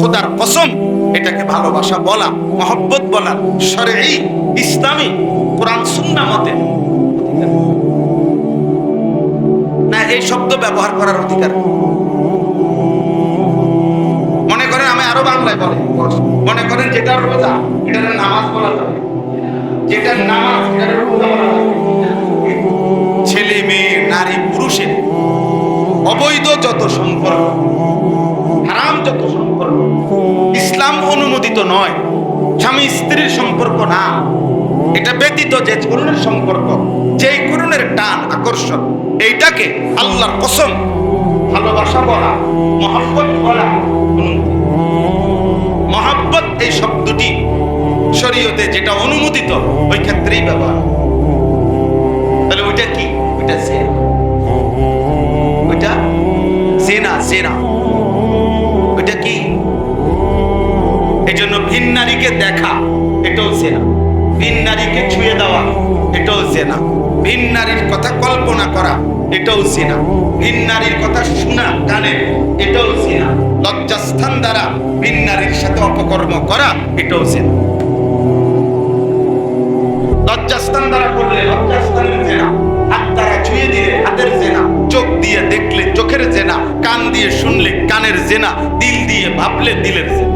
খোদার কসম, এটাকে ভালোবাসা বলা, মহব্বত বলা সরে ইসলামী, কোরআন সুন্না মতে। না, এই শব্দ ব্যবহার করার অধিকার মনে করেন আমি আরও বাংলায় বলে, মনে করেন যেটা রোজা এটার নামাজ বলা যাবে। নামাজ ছেলে মেয়ে, নারী, পুরুষের অবৈধ যত সম্পর্ক ইসলাম অনুমোদিত নয়, স্বামী স্ত্রীর সম্পর্ক না। এটা ব্যতীত যে করুণের সম্পর্ক যে করুণের টান, আকর্ষণ, এইটাকে আল্লাহর কসম, ভালোবাসা বলা, মহাব্বত বলা মহাব্বত এই শব্দটি শরীয়তে যেটা অনুমোদিত, ওই ক্ষেত্রেই ব্যবহার তাহলে ওইটা কি? ওইটা জেনা। ওইটা এই জন্য ভিন নারীকে দেখা, এটাও জেনা। ভিন নারীকে ছুঁয়ে দেওয়া, এটাও জেনা। ভিন নারীর কথা কল্পনা করা, এটাও জেনা। ভিন নারীর কথা শোনা কানে এটাও জেনা। লজ্জাস্থান দ্বারা ভিন নারীর সাথে অপকর্ম করা, এটাও জেনা। লজ্জাস্থান দ্বারা করলে লজ্জাস্থানের জেনা। হাত দ্বারা ছুঁয়ে দিলে হাতের জেনা। চোখ দিয়ে দেখলে চোখের জেনা। কান দিয়ে শুনলে কানের জেনা। দিল দিয়ে ভাবলে দিলের জেনা।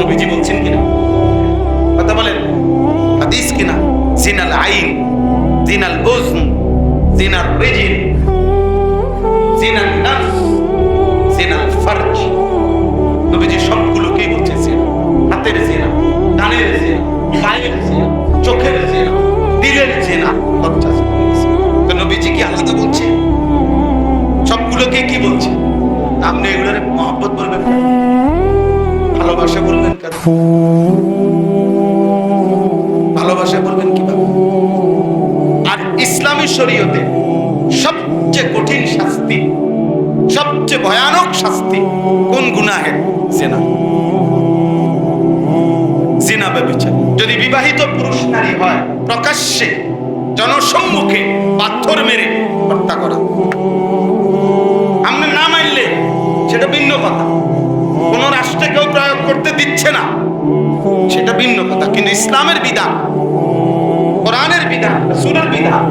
নবীজি বলছেন কিনা? কথা বলেন। হাদিস কিনা? জিনাল আইন, জিনাল উজন, জিনাল রিজিল জিনাল নাফস, জিনাল ফারজ। নবীজি সবগুলোকেই বলছে জিনা হাতের জিনা, কানের জিনা পায়ের জিনা, চোখের জিনা, দিলের জিনা লজ্জা তো নবীজি কি আলাদা বলছে সবগুলোকে কি বলছে আপনি এগুলোর মহব্বত? ভালোবাসা বলবেন কেন? ভালোবাসা বলবেন কীভাবে? আর ইসলামী শরীয়তে সবচেয়ে কঠিন শাস্তি, সবচেয়ে ভয়ানক শাস্তি কোন গুনাহের? জেনা। জিনা ব্যভিচার যদি বিবাহিত পুরুষ নারী হয়, প্রকাশ্যে, জনসম্মুখে পাথর মেরে হত্যা করা। আমরা না মানলে সেটা ভিন্ন কথা। কোন রাষ্ট্রে কেউ প্রয়োগ করতে দিচ্ছে না। সেটা ভিন্ন কথা, কিন্তু ইসলামের বিধান, কোরআনের বিধান, সুরের বিধান।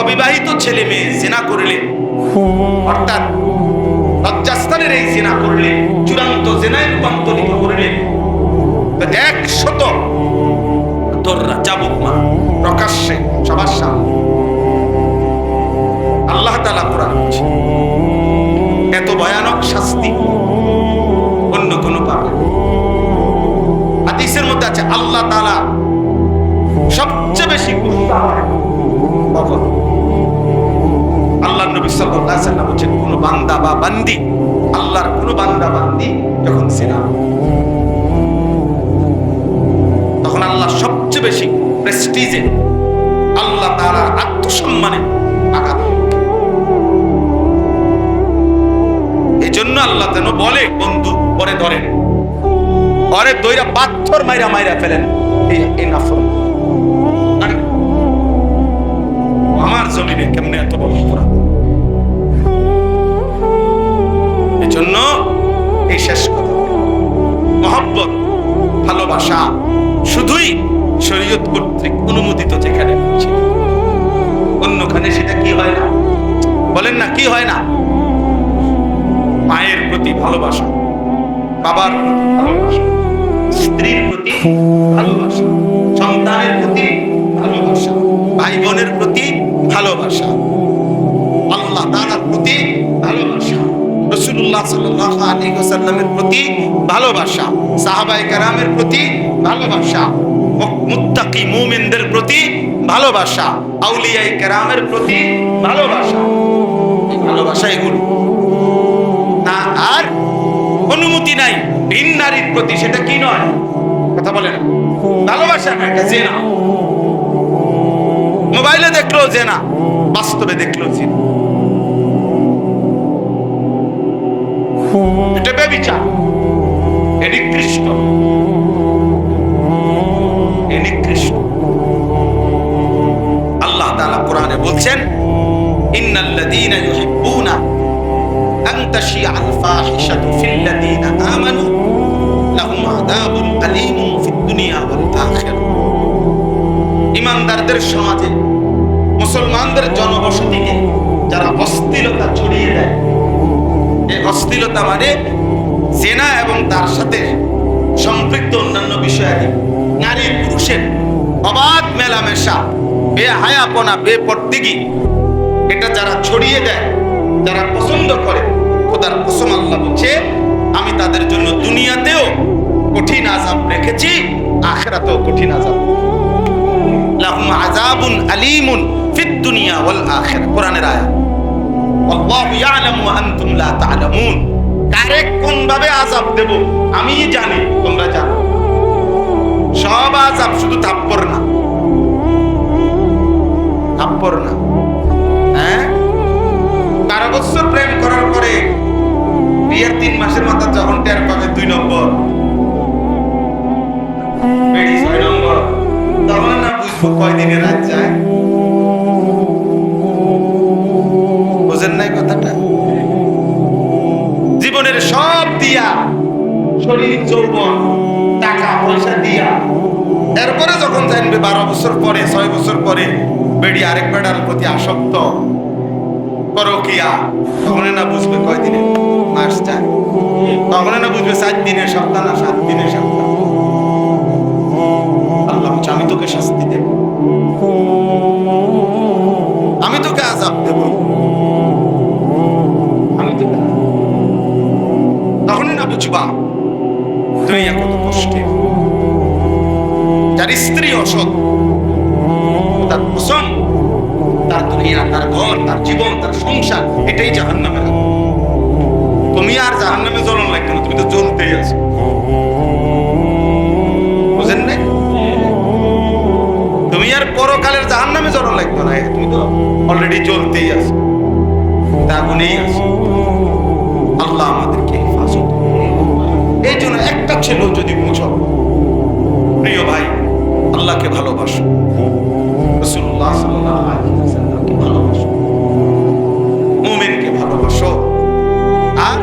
অবিবাহিত ছেলে মেয়ে জেনা করলে, অর্থাৎ লজ্জাস্থানের এই জেনা করলে, চূড়ান্ত জেনায় রূপান্তরিত করলে মা প্রকাশ্যে সবার সামনে শাস্তি। অন্য কোন হাদিসের মধ্যে আছে, আল্লাহ তালা সবচেয়ে বেশি আল্লাহ নবী সাল্লাম বলেন কোন বান্দা বা বান্দি, আল্লাহর কোন বান্দা যখন তখন আল্লাহ সবচেয়ে বেশি প্রেস্টিজে আল্লাহ তাআলার আত্মসম্মানে আঘাত জন্য আল্লাহ যেন বলে, বন্ধু, পরে ধরেন। পরে দইরা পাথর মাইরা মাইরা ফেলেন। এই নাফর। মুত্তাকি মুমিনদের প্রতি ভালোবাসা, আউলিয়াই কেরামের প্রতি ভালোবাসা। ভালোবাসা এগুলো। না, আর অনুমতি নাই। ভিন নারীর প্রতি সেটা কি নয়? কথা বলে না। ভালোবাসা না, এটা জেনা। মোবাইলে দেখল জেনা, বাস্তবে দেখল জেনা। এটা বেবিচার। এ নিকৃষ্ট নিকৃষ্ট। আল্লাহ তাআলা কোরআনে বলছেন, ইন্নাল্লাযীনা ইউহিব্বুনা ইমানদারদের সমাজে মুসলমানদের জনবসতিকে যারা অস্থিরতা ছড়িয়ে দেয় এই অস্থিরতা মানে জেনা এবং তার সাথে সম্পৃক্ত অন্যান্য বিষয়াদি নারী পুরুষের অবাধ মেলামেশা বে বেহায়াপনা, বেপর্দিগি। এটা যারা ছড়িয়ে দেয়, যারা পছন্দ করে, খোদার কসম আল্লাহ বলছে, আমি তাদের জন্য দুনিয়াতেও কঠিন আজাব রেখেছি, আখেরাতেও কঠিন আজাব লাহুম আযাবুন আলীমুন ফিদ দুনিয়া ওয়াল আখিরা কোরআনের আয়াত, আল্লাহু ইয়ালামু ওয়া আনতুম লা তা'লামুন। কারে কোন ভাবে আযাব দেব, আমি জানি, তোমরা জানো। আযাব শুধু থাপ্পড় না। থাপ্পড় না। হ্যাঁ? বারো বছর প্রেম করার পরে বিয়ের তিন মাসের মাথা যখন টের পাবে দুই নম্বর। তখন বুঝব রাত বুঝেন নাই কথাটা? জীবনের সব দিয়া, শরীর, যৌবন, টাকা, পয়সা দিয়া এরপরে যখন জানবে বারো বছর পরে, ছয় বছর পরে বেড়ি আরেক বেড়ার প্রতি আসক্ত, পরকিয়া তখন না বুঝবে কয়দিনে চার তখন না বুঝবে সাত দিনের সপ্তাহ না সাত দিনের সপ্তাহ ছিল যদি বুঝো। প্রিয় ভাই, আল্লাহকে ভালোবাসো। আর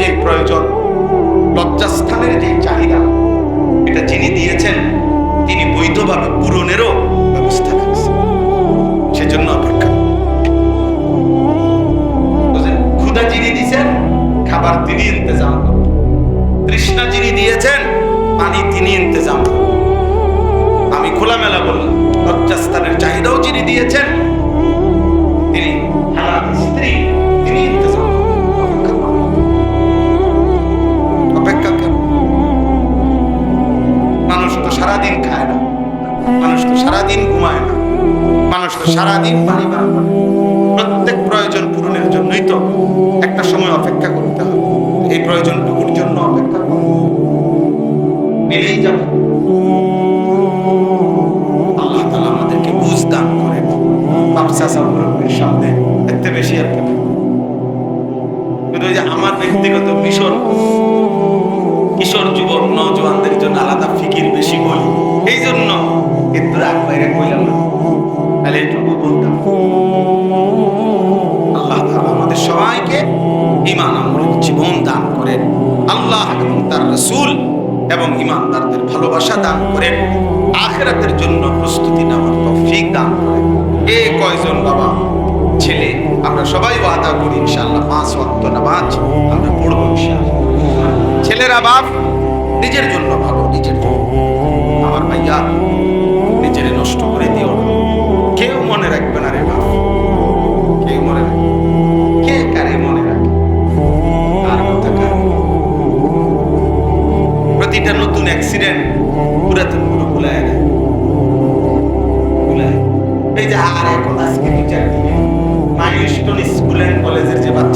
যে প্রয়োজন, লজ্জাস্থানের যে চাহিদা, এটা যিনি দিয়েছেন, তিনি বৈধভাবে পূরণেরও ব্যবস্থা রাখছেন সেজন্য অপেক্ষা করুন। ক্ষুধা যিনি দিয়েছেন, খাবার তিনি ইন্তজাম করবেন তৃষ্ণা যিনি দিয়েছেন, পানি তিনি ইন্তজাম। আমি খোলামেলা বললাম, লজ্জাস্থানের চাহিদাও যিনি দিয়েছেন, তিনি স্ত্রী, তিনি ইন্তজাম। অপেক্ষা কেন মানুষ তো সারাদিন খায় না, মানুষ তো সারাদিন ঘুমায় না, মানুষ তো সারাদিন ইমান জীবন দান করেন আল্লাহ এবং তার রসুল এবং ইমানদারদের ভালোবাসা দান করেন আখেরাতের জন্য প্রস্তুতি নেওয়ার তৌফিক দান করেন এ কয়জন বাবা? ছেলে, আমরা সবাই ওয়াদা করি, ইনশাআল্লাহ পাঁচ ওয়াক্ত নামাজ আমরা পড়ব, ইনশাআল্লাহ। ছেলেরা বাপ, নিজের জন্য ভালো নিজের আমার ভাইয়া, নিজেরে নষ্ট করে দিও কেউ মনে রাখবে না অ্যাক্সিডেন্ট পুরাতনগুলো ভুলায় না ভুলায় এই যে আর এখন আজকে বিচার দিয়ে, মাইলস্টোন স্কুল অ্যান্ড কলেজের যে বাচ্চাগুলো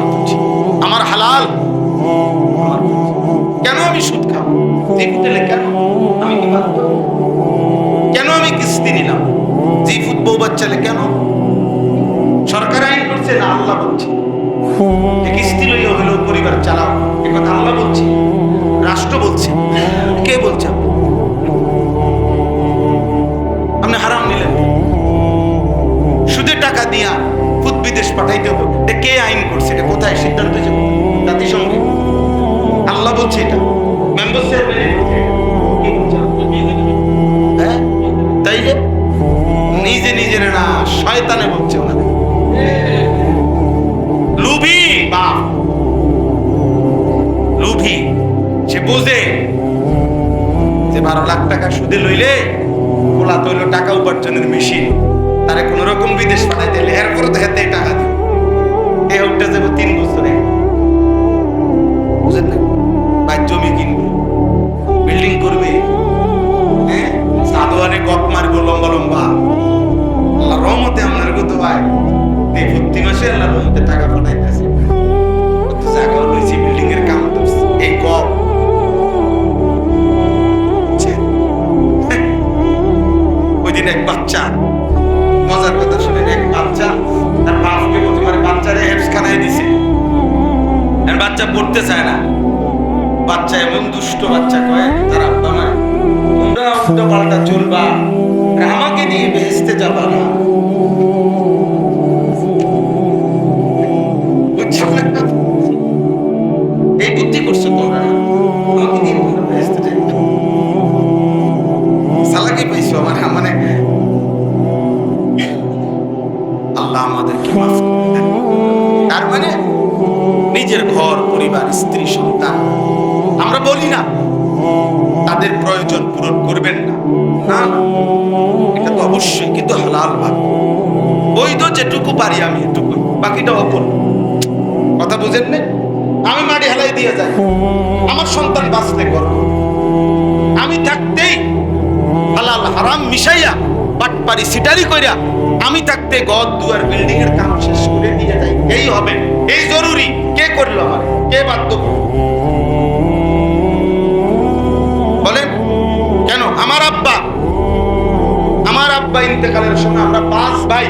হোটেলে কেন? আমি কেন আমি কিস্তি নিলাম? জি ফুট বউ বাচ্চালে কেন? সরকার আইন করছে না আল্লাহ বলছে। কিস্তি লইয়া হলেও পরিবার চালাও। এ কথা আল্লাহ বলছে। রাষ্ট্র বলছে। কে বলছে? আপনি হারাম নিলেন। সুদের টাকা দিয়া খুদ বিদেশ পাঠাইতে হবে। এটা কে আইন করছে? এটা কোথায় সিদ্ধান্ত যে জাতিসংঘে। আল্লাহ বলছে এটা। মেম্বার শয়তানে বলছে লুভি, বাপ। লুভি, সে বোঝে যে বারো লাখ টাকা সুদে লইলে খোলা তৈল টাকা উপার্জনের মেশিন। তারে কোন রকম বিদেশ পাঠাইতে লেহার করে তো হেতে টাকা দিব। এ হোকটা যাব তিন বছরে। মাসে আল্লাহ রহমতে টাকা পাঠাইতেছে। আর বাচ্চা পড়তে চায় না। বাচ্চা এমন দুষ্ট বাচ্চা কয়, তার আব্বা মা তোমরা উল্টো আমাকে নিয়ে বেহেস্তে যাবা না। বাকিটা অপর। কথা বুঝেন না? আমি মাটি হেলাই দিয়ে যাই। আমার সন্তান বাঁচতে করব আমি থাকতেই হালাল হারাম মিশাইয়া বাটপারি সিটারি কইরা আমি থাকতে গদ দুয়ার বিল্ডিং এর কাম শেষ করে দিয়ে যাই। এই হবে। এই জরুরি। কে করল আমার? কে বাধ্য? বলেন, কেন? আমার আব্বা। আমার আব্বা ইন্তেকালের সময় আমরা পাঁচ ভাই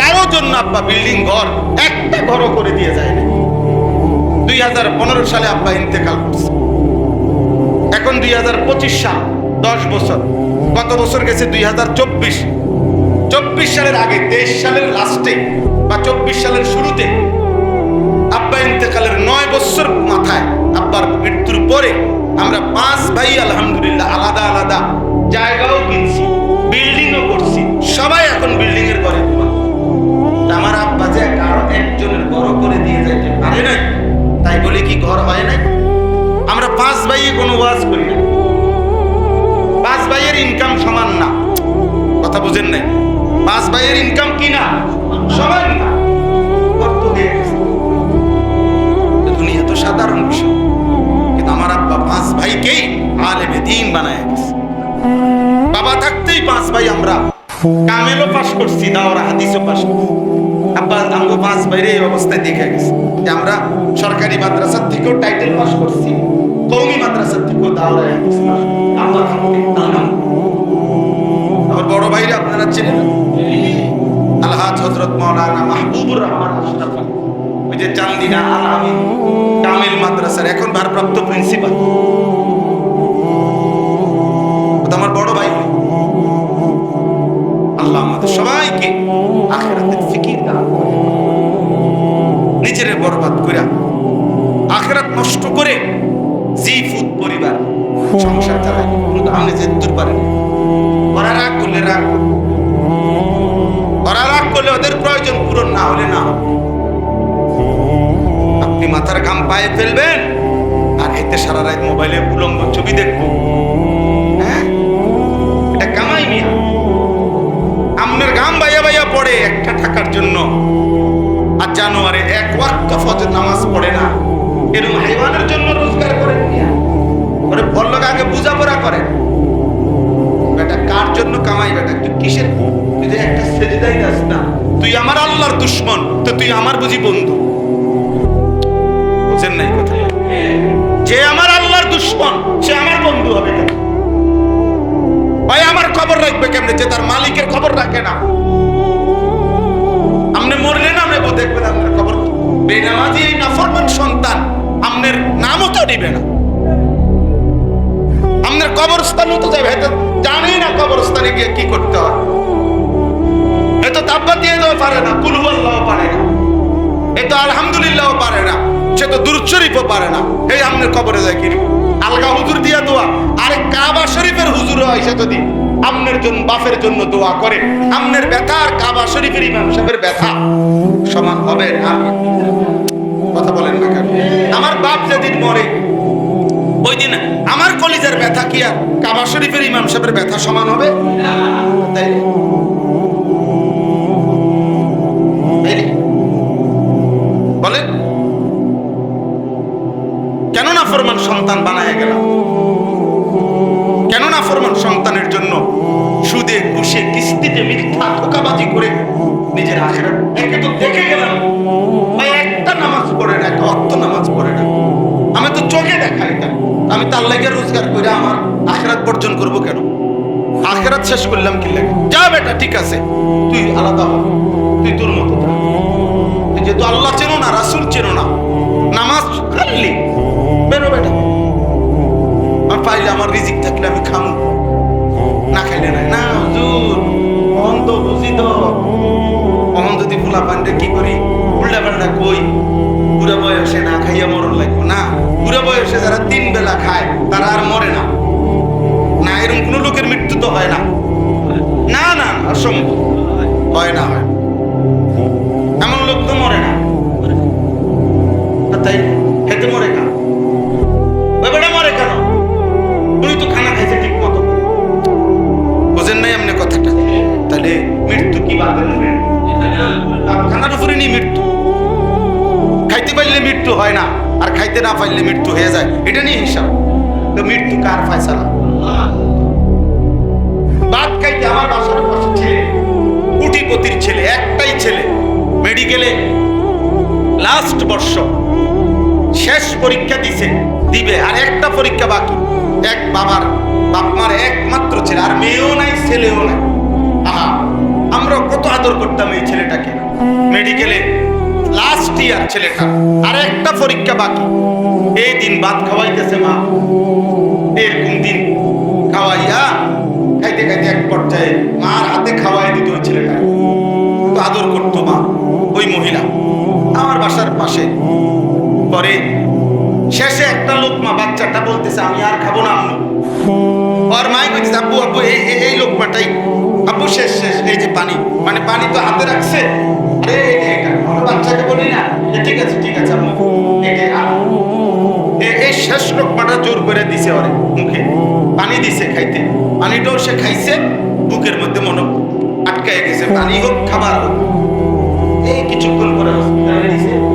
কারও জন্য আব্বা বিল্ডিং ঘর একটা ঘরও করে দিয়ে যায় না দুই হাজার পনেরো সালে আব্বা ইন্তেকাল করছে। এখন দুই হাজার পঁচিশ সাল, দশ বছর। কত বছর গেছে দুই হাজার চব্বিশ। চব্বিশ সালের আগে, তেইশ সালের লাস্টে বা চব্বিশ সালের শুরুতে আব্বা ইন্তেকালের নয় বছর মাথায় আব্বার মৃত্যুর পরে আমরা পাঁচ ভাই আলহামদুলিল্লাহ আলাদা আলাদা জায়গাও কিনছি বিল্ডিংও করছি। সবাই এখন বিল্ডিং এর ঘরে। আমার আব্বা যে কারও একজনের বড় করে দিয়ে যাইতে পারে নাই? তাই বলে কি ঘর হয় নাই? আমরা পাঁচ ভাইয়ে কোনো ওয়াজ করি না। পাঁচ ভাইয়ের ইনকাম সমান না। কথা বুঝেন নাই? পাঁচ ভাইয়ের ইনকাম কি না? সমান না। তো সাধারণ বিষয়। কিন্তু আমার আব্বা পাঁচ ভাইকেই আলেমে দিন বানায় গেছে। বাবা থাকতেই পাঁচ ভাই আমরা। কামেলও পাশ করছি দাওরা হাদিসও পাশ করছি। আব্বা আমগো পাঁচ বাইরে এই অবস্থায় দেখে গেছে যে আমরা সরকারি মাদ্রাসার থেকেও টাইটেল পাস করছি কৌমি মাদ্রাসার থেকেও পাশ করছি। আমার বড় ভাইরা আপনারা চেনেন আলহাজ হজরত মৌলানা মাহবুবুর রহমান আশরাফ ওই যে চান্দিনা আল আমিন, কামিল মাদ্রাসার এখন ভারপ্রাপ্ত প্রিন্সিপাল আমার বড় ভাই আল্লাহ আমাদের সবাইকে করে। নিজেরে বরবাদ করে আখেরাত নষ্ট করে জি ফুদ পরিবার সংসার চালায়। কিন্তু আপনি যে দূর পারেন, ওরা রাগ করলে রাগ ওরা রাগ করলে ওদের প্রয়োজন পূরণ না হলে না আপনি মাথার ঘাম পায়ে ফেলবেন, আর এতে সারা রাত মোবাইলে উলঙ্গ ছবি দেখবেন হ্যাঁ? এটা কামাই মিয়া। আপনার ঘাম কিসের তুই একটা সেজদাই দাস না তুই আমার আল্লাহর দুশ্মন, তো তুই আমার বুঝি বন্ধু? বুঝেন নাই কথা? যে আমার আল্লাহর দুশ্মন, সে আমার বন্ধু হবে কেন? ভাই, আমার খবর রাখবে কেমনে? যে তার মালিকের খবর রাখে না। আপনি মরলেন আপনি দেখবেন আপনার খবর? বেনামাজি এই নাফরমান সন্তান আপনার নামও তো নিবে না। আপনার কবরস্থানও তো যাবে। হয়তো জানেই না কবরস্থানে গিয়ে কি করতে হয়? এতো তাব্বা দিয়ে দেওয়া পারে না কুলহু আল্লাহ পারে না। এ তো আলহামদুলিল্লাহ পারে না, সে তো দুরুদ শরীফও পারে না। এই আপনার কবরে যায় কিনি আলগা হুজুর দিয়া দোয়া, আরে কাবা শরীফের হুজুর হয় সে যদি। আমনের জন্য বাপের জন্য দোয়া করে। আমনের ব্যথা আর কাবা শরীফের ইমাম সাহেবের ব্যথা। সমান হবে না। কথা বলেন না কেন? আমার বাপ যেদিন মরে ওই দিন আমার কলিজার ব্যথা কি আর? কাবা শরীফের ইমাম সাহেবের ব্যথা সমান হবে? তাই কেন না ফরমান সন্তান বানায় গেলাম কেন না ফরমান সন্তানের জন্য সুদে, ঘুষে, কিস্তিতে মিথ্যা ধোকাবাজি করে নিজের আখেরাত একে তো দেখে গেলাম? আমি তার লাগে রোজগার করে আমার আখেরাত বর্জন করব কেন? আখেরাত শেষ করলাম কি লাগে? যা বেটা, ঠিক আছে। তুই আলাদা হ। তুই তোর মতো যেহেতু আল্লাহ চেনো না, রাসুল চেনো না, নামাজ খাল্লি বেরো বেটা। আর পাইলে আমার রিজিক থাকলে আমি খামু। না খাইলে নাই। না, হুজুর। অহন তো বুঝি তো অহন যদি ফুলা পান্ডে কি করি? উল্টা পাল্টা কই? বুড়া বয়সে না খাইয়া মরণ লাগবো না। বুড়া বয়সে যারা তিন বেলা খায়, তারা আর মরে না। না এরকম কোনো লোকের মৃত্যু তো হয় ছেলেও নাই আহা, আমরা কত আদর করতাম এই ছেলেটাকে। মেডিকেলে লাস্ট ইয়ার ছেলেটা। আর একটা পরীক্ষা বাকি। এই দিন ভাত খাওয়াইতেছে মা। এরকম দিন খাওয়াইয়া খাইতে খাইতে এক পর্যায়ে মার হাতে খাওয়াই দিত ওই ছেলেটা। তো আদর করতো মা ওই মহিলা। আমার বাসার পাশে। পরে শেষে একটা লোক মা বাচ্চাটা বলতেছে, আমি আর খাব না, আম্মু। ওর মাই কইতেছে, আব্বু আব্বু, এই, এই- এই লোকমাটাই, আব্বু, শেষ শেষ, এই যে পানি মানে পানি তো হাতে রাখছে। আরে বাচ্চাকে বলি না? ঠিক আছে ঠিক আছে, আম্মু, এই শেষ লোকমাটা জোর করে দিছে ওরে মুখে, পানি দিছে খাইতে, পানিটাও সে খাইছে, বুকের মধ্যে মনে আটকায় গেছে, পানি হোক, খাবার হোক, এই কিছুক্ষণ পরে নিছে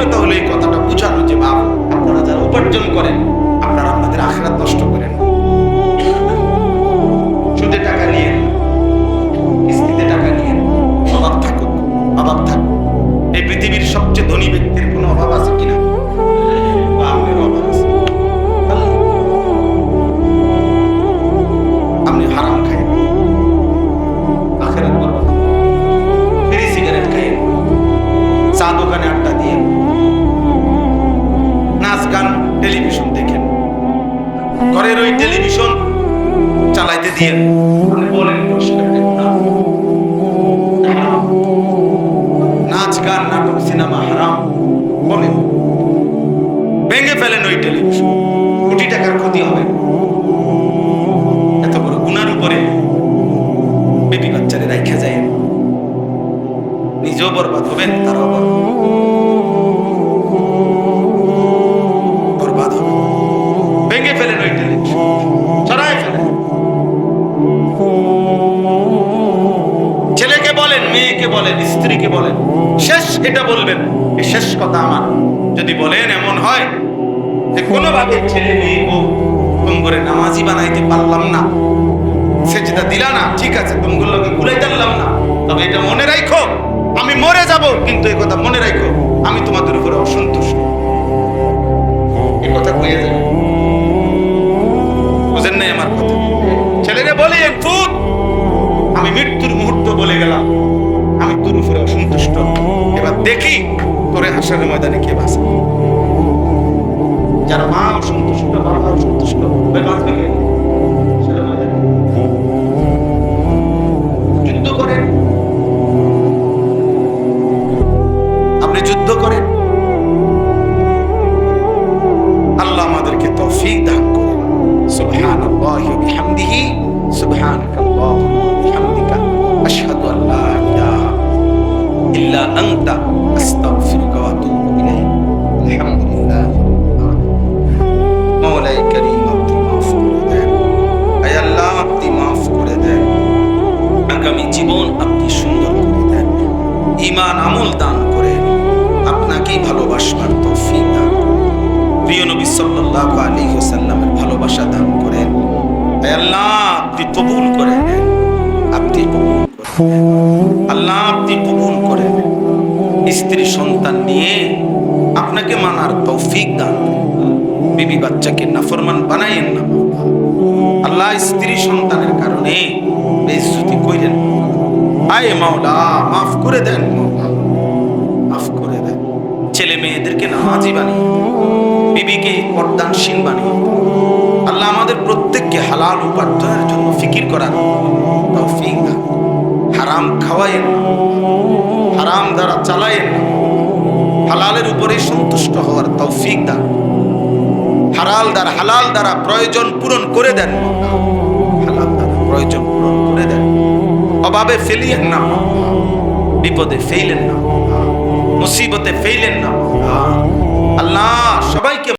অস্থিরতা হলো এই কথাটা বুঝানো যে বাপ আপনারা যারা উপার্জন করেন, আপনারা আপনাদের আখেরাত নষ্ট করেন। সুদে টাকা নিয়ে টাকা নিয়ে, অভাব থাকুক অভাব থাকুক এই পৃথিবীর সবচেয়ে ধনী ব্যক্তির ঘরের ওই টেলিভিশন চালাইতে দিয়ে। নাচ গান নাটক সিনেমা হারাম বলেন। ভেঙে ফেলেন ওই টেলিভিশন। কোটি টাকার ক্ষতি হবে। এত বড় গুনার উপরে বেবি বাচ্চারে রাখা যায়। নিজেও বরবাদ হবেন তারাও বরবাদ। বলেন, স্ত্রীকে বলেন, শেষ এটা বলবেন শেষ কথা আমার। যদি বলেন এমন হয় যে কোনোভাবে ছেলে মেয়ে বউ তুম করে নামাজি বানাইতে পারলাম না সে যেটা দিলা না, ঠিক আছে তুমগুলোকে ঘুরে জানলাম না, তবে এটা মনে রাখো আমি মরে যাব, কিন্তু এই কথা মনে রাখো আমি তোমাদের উপরে অসন্তুষ্ট। এই কথা কয়ে যাবে বুঝেন নাই আমার কথা? ছেলেরে বলি ফুট আমি মৃত্যুর মুহূর্ত বলে গেলাম। আমি তোর উপরে অসন্তুষ্ট। এবার দেখি তোরে হাসার ময়দানে কে বাঁচে। যার মা অসন্তুষ্ট, বাবা অসন্তুষ্ট। যুদ্ধ করেন। আপনি যুদ্ধ করেন। আল্লাহ আমাদেরকে তৌফিক দান করেন। সুবহানাল্লাহি ওয়া বিহামদিহি। সুবহানাকাল্লাহুম্মা ইল্লা আনতা আস্তাগফিরুকা ওয়া আতুবু ইলাইক আলহামদুলিল্লাহ মৌলাই করিম আপনি মাফ করে দেন। আয় আল্লাহ, আপনি মাফ করে দেন। আগামী জীবন আপনি সুন্দর করে দেন। ইমান আমল দান করেন। আপনাকেই ভালোবাসবার তৌফিক দান প্রিয় নবী সাল্লাল্লাহু আলাইহি ওয়াসাল্লামের ভালোবাসা দান করেন। হে আল্লাহ, আপনি কবুল করে নেন। আপনি কবুল। আল্লাহ আপনি কবুল করে স্ত্রী, সন্তান নিয়ে আপনাকে মানার তৌফিক দান বিবি বাচ্চাকে নাফরমান বানাইয়েন না আল্লাহ স্ত্রী, সন্তানের কারণে বেইজ্জতি কইরেন না। আয় মাওলা, মাফ করে দেন মাফ করে দেন। ছেলে মেয়েদেরকে নামাজি বানিয়ে। বিবিকে পর্দানসীন বানিয়ে আল্লাহ আমাদের প্রত্যেককে হালাল উপার্জনের জন্য ফিকির করার তৌফিক দান হারাম খাওয়ায়েন না হারাম দ্বারা চালায়েন হালালের উপরে সন্তুষ্ট হওয়ার তৌফিক দান। হালাল দ্বারা হালাল দ্বারা প্রয়োজন পূরণ করে দেন। হালাল দ্বারা প্রয়োজন পূরণ করে দেন। অভাবে ফেলিয়েন না। বিপদে ফেলেন না। মুসিবতে ফেলেন না। আল্লাহ সবাইকে